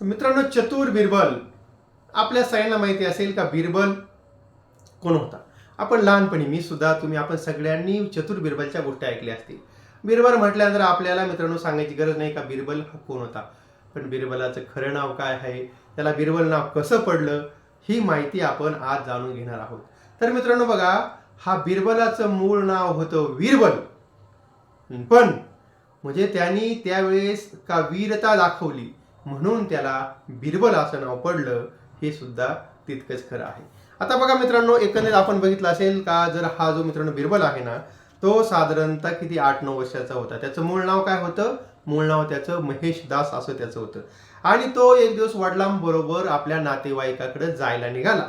मित्रांनो चतुर बिरबल. आपल्या सगळ्यांना माहिती असेल का बिरबल? कोण होता? आपण लहानपणी मी सुद्धा तुम्ही आपण सगळ्यांनी चतुर बिरबलच्या गोष्टी ऐकल्या असतील. बिरबल म्हटल्यानंतर आपल्याला मित्रांनो सांगायची गरज नाही का बिरबल हा कोण होता? पण बिरबलाचं खरं नाव काय आहे? त्याला बिरबल नाव कसं पडलं? ही माहिती आपण आज जाणून घेणार आहोत. तर मित्रांनो बघा हा बिरबलाचं मूळ नाव होतं वीरबल. पण म्हणजे त्यांनी त्यावेळेस का वीरता दाखवली? म्हणून त्याला बिरबल असं नाव पडलं हे सुद्धा तितकंच खरं आहे. आता बघा मित्रांनो एकंदरीत आपण बघितलं असेल का जर हा जो मित्रांनो बिरबल आहे ना तो साधारणतः किती आठ नऊ वर्षाचा होता. त्याचं मूळ नाव काय होतं? मूळ नाव त्याचं महेश दास असं त्याचं होतं. आणि तो एक दिवस वडिलांबरोबर आपल्या नातेवाईकाकडे जायला निघाला.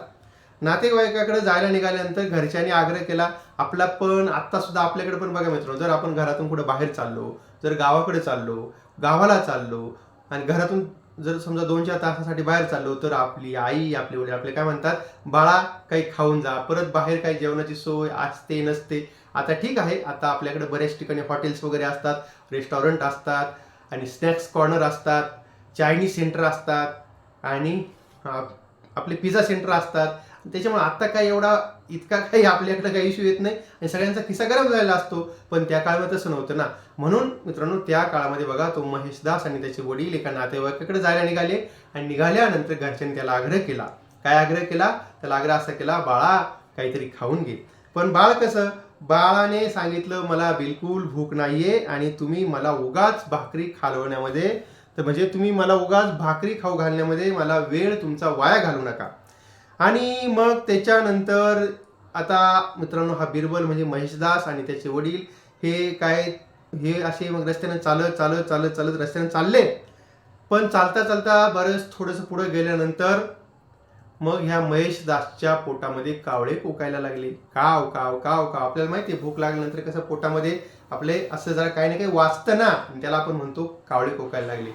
नातेवाईकाकडे जायला निघाल्यानंतर घरच्यांनी आग्रह केला आपला पण आत्ता सुद्धा आपल्याकडे पण बघा मित्रांनो जर आपण घरातून कुठे बाहेर चाललो जर गावाकडे चाललो गावाला चाललो आणि घरातून जर समजा दोन चार तासासाठी बाहेर चाललो तर आपली आई आपले वडील आपले काय म्हणतात बाळा काही खाऊन जा परत बाहेर काही जेवणाची सोय असते नसते. आता ठीक आहे आता आपल्याकडे बऱ्याच ठिकाणी हॉटेल्स वगैरे असतात रेस्टॉरंट असतात आणि स्नॅक्स कॉर्नर असतात चायनीज सेंटर असतात आणि आपले पिझ्झा सेंटर असतात. त्याच्यामुळे आता काय एवढा इतका काही आपल्याकडे काही इश्यू येत नाही आणि सगळ्यांचा खिसा गरम झालेला असतो. पण त्या काळामध्ये तसं नव्हतं ना. म्हणून मित्रांनो त्या काळामध्ये बघा तो महेश दास आणि त्याचे वडील एका नातेवाईकाकडे जायला निघाले आणि निघाल्यानंतर घरच्यांनी त्याला आग्रह केला. काय आग्रह केला? त्याला आग्रह असा केला बाळा काहीतरी खाऊन घे. पण बाळ कसं? बाळाने सांगितलं मला बिलकुल भूक नाहीये आणि तुम्ही मला उगाच भाकरी खालवण्यामध्ये तर म्हणजे तुम्ही मला उगाच भाकरी खाऊ घालण्यामध्ये मला वेळ तुमचा वाया घालू नका. आणि मग त्याच्यानंतर आता मित्रांनो हा बिरबल म्हणजे महेशदास आणि त्याचे वडील हे काय हे असे मग रस्त्याने चालत चालत चालत चालत रस्त्याने चालले. पण चालता चालता बरंच थोडंसं पुढे गेल्यानंतर मग ह्या महेश दासच्या पोटामध्ये कावळे कोकायला लागले. काव काव काव काव. आपल्याला माहिती आहे भूक लागल्यानंतर कसं पोटामध्ये आपले असं जरा काही ना काही वाचतं ना त्याला आपण म्हणतो कावळे कोकायला लागले.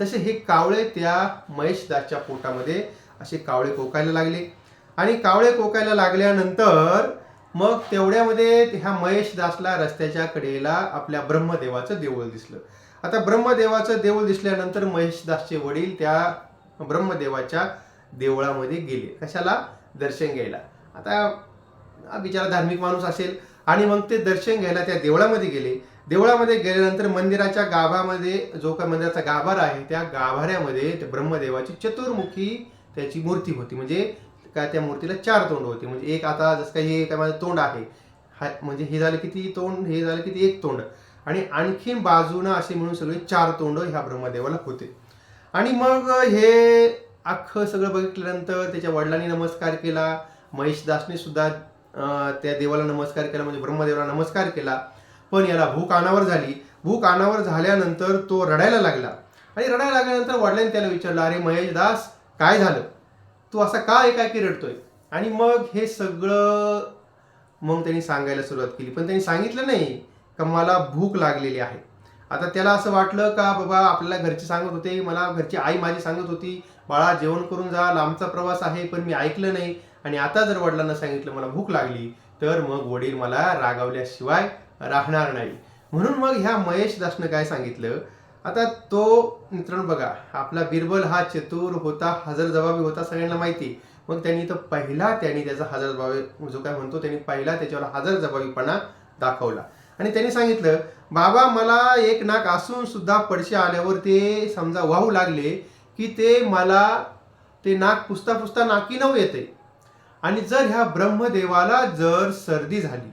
तसे हे कावळे त्या महेश दासच्या पोटामध्ये असे कावळे कोकायला लागले. आणि कावळे कोकायला लागल्यानंतर मग तेवढ्यामध्ये ह्या महेश दासला रस्त्याच्या कडेला आपल्या ब्रह्मदेवाचं देऊळ दिसलं. आता ब्रह्मदेवाचं देऊळ दिसल्यानंतर महेशदासचे वडील त्या ब्रह्मदेवाच्या देवळामध्ये गेले. कशाला? दर्शन घ्यायला. आता बिचारा धार्मिक माणूस असेल आणि मग ते दर्शन घ्यायला त्या देवळामध्ये गेले. देवळामध्ये गेल्यानंतर मंदिराच्या गाभामध्ये जो काय मंदिराचा गाभारा आहे त्या गाभाऱ्यामध्ये ब्रह्मदेवाची चतुर्मुखी त्याची मूर्ती होती. म्हणजे काय त्या मूर्तीला चार तोंड होती. म्हणजे एक आता जसं काही हे काय माझं तोंड आहे. हा म्हणजे हे झालं किती तोंड हे झालं किती एक तोंड. आणि आणखीन बाजूनं असे म्हणून सगळे चार तोंड ह्या ब्रह्मदेवाला होते. आणि मग हे अख्खं सगळं बघितल्यानंतर त्याच्या वडिलांनी नमस्कार केला. महेशदासने सुद्धा त्या देवाला नमस्कार केला म्हणजे ब्रह्मदेवाला नमस्कार केला. पण याला भूक अनावर झाली. भूक अनावर झाल्यानंतर तो रडायला लागला. आणि रडायला लागल्यानंतर वडिलांनी त्याला विचारलं अरे महेशदास काय झालं? तू असा का एकाकी रडतोय? आणि मग हे सगळं मग त्यांनी सांगायला सुरुवात केली. पण त्यांनी सांगितलं नाही का मला भूक लागलेली आहे. आता त्याला असं वाटलं का बाबा आपल्याला घरचे सांगत होते मला घरची आई माझी सांगत होती बाळा जेवण करून जा लांबचा प्रवास आहे पण मी ऐकलं नाही. आणि आता जर वडिलांना सांगितलं मला भूक लागली तर मग वडील मला रागावल्याशिवाय राहणार नाही. म्हणून मग ह्या महेश दासनं काय सांगितलं? आता तो मित्रांनो बघा आपला बिरबल हा चतुर होता हजर जबाबी होता सगळ्यांना माहिती. मग त्यांनी तर पहिला त्यांनी त्याचा हजर जबाबी जो काय म्हणतो त्यांनी पहिला त्याच्यावर हजर जबाबीपणा दाखवला. आणि त्यांनी सांगितलं बाबा मला एक नाक असून सुद्धा पडशे आल्यावर ते समजा वाहू लागले की ते मला ते नाक पुसता पुसता नाकी नऊ येते. आणि जर ह्या ब्रह्मदेवाला जर सर्दी झाली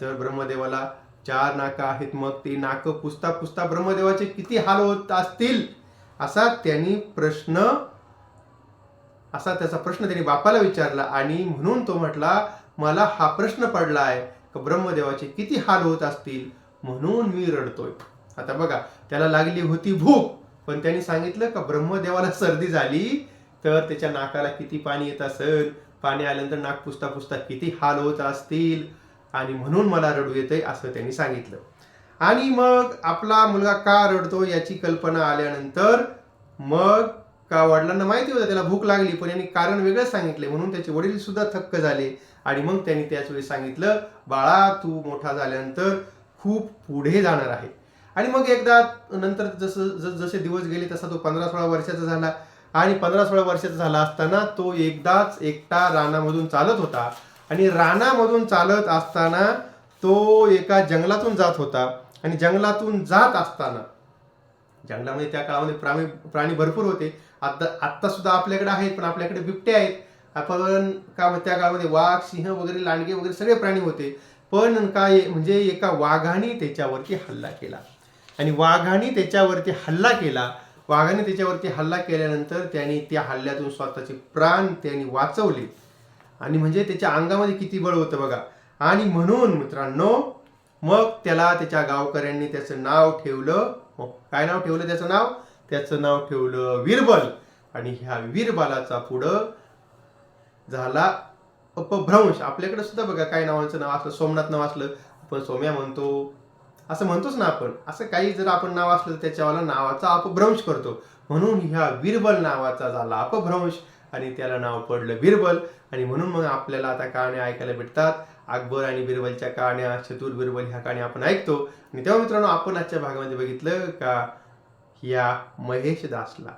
तर ब्रह्मदेवाला चार नाकं आहेत मग ते नाकं पुसता पुसता ब्रह्मदेवाचे किती हाल होत असतील? असा त्यांनी प्रश्न असा त्याचा प्रश्न त्यांनी बापाला विचारला आणि म्हणून तो म्हटला मला हा प्रश्न पडला आहे का ब्रह्मदेवाचे किती हाल होत असतील? म्हणून मी रडतोय. आता बघा त्याला लागली होती भूक पण त्यांनी सांगितलं का ब्रह्मदेवाला सर्दी झाली तर त्याच्या नाकाला किती पाणी येत असेल? पाणी आल्यानंतर नाक पुसता पुसता किती हाल होत असतील? आणि म्हणून मला रडू येतंय असं त्यांनी सांगितलं. आणि मग आपला मुलगा का रडतो याची कल्पना आल्यानंतर मग का वडिलांना माहिती होतं त्याला भूक लागली पण यांनी कारण वेगळं सांगितले म्हणून त्याचे वडील सुद्धा थक्क झाले. आणि मग त्यांनी त्याच वेळी सांगितलं बाळा तू मोठा झाल्यानंतर खूप पुढे जाणार आहे. आणि मग एकदा नंतर जसं जस जसे दिवस गेले तसा तो पंधरा सोळा वर्षाचा झाला. आणि पंधरा सोळा वर्षाचा झाला असताना तो एकदाच एकटा रानामधून चालत होता. आणि रानामधून चालत असताना तो एका जंगलातून जात होता. आणि जंगलातून जात असताना जंगलामध्ये त्या काळामध्ये प्राणी प्राणी भरपूर होते. आता आत्ता सुद्धा आपल्याकडे आहेत पण आपल्याकडे बिबटे आहेत. आपण का त्या काळामध्ये वाघ सिंह वगैरे लांडगे वगैरे सगळे प्राणी होते. पण काय म्हणजे एका वाघाने त्याच्यावरती हल्ला केला. आणि वाघाने त्याच्यावरती हल्ला केला. वाघाने त्याच्यावरती हल्ला केल्यानंतर त्याने त्या हल्ल्यातून स्वतःचे प्राण त्यांनी वाचवले. आणि म्हणजे त्याच्या अंगामध्ये किती बळ होतं बघा. आणि म्हणून मित्रांनो मग त्याला त्याच्या गावकऱ्यांनी त्याचं नाव ठेवलं. काय नाव ठेवलं त्याचं नाव? त्याचं नाव ठेवलं वीरबल. आणि ह्या वीरबलाचा पुढं झाला अपभ्रंश. आपल्याकडे सुद्धा बघा काय नावाचं नाव असलं सोमनाथ नाव असलं आपण सोम्या म्हणतो. असं म्हणतोच ना आपण. असं काही जर आपण नाव असलं तर त्याच्यावाला नावाचा अपभ्रंश करतो. म्हणून ह्या वीरबल नावाचा झाला अपभ्रंश. आणि त्याला नाव पडलं बिरबल. आणि म्हणून मग आपल्याला आता कहाण्या ऐकायला भेटतात. अकबर आणि बिरबलच्या कहाण्या चतुर बिरबल ह्या कहाण्या आपण ऐकतो. आणि तेव्हा मित्रांनो आपण आजच्या भागामध्ये बघितलं का? या महेश दासला.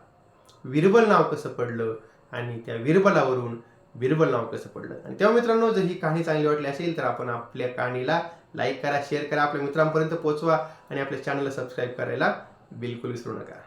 बिरबल नाव कसं पडलं? आणि त्या बिरबलावरून बिरबल नाव कसं पडलं? आणि तेव्हा मित्रांनो जर ही कहाणी चांगली वाटली असेल तर आपण आपल्या कहाणीला लाईक करा शेअर करा. आपल्या मित्रांपर्यंत पोहोचवा आणि आपल्या चॅनलला सबस्क्राईब करायला बिलकुल विसरू नका.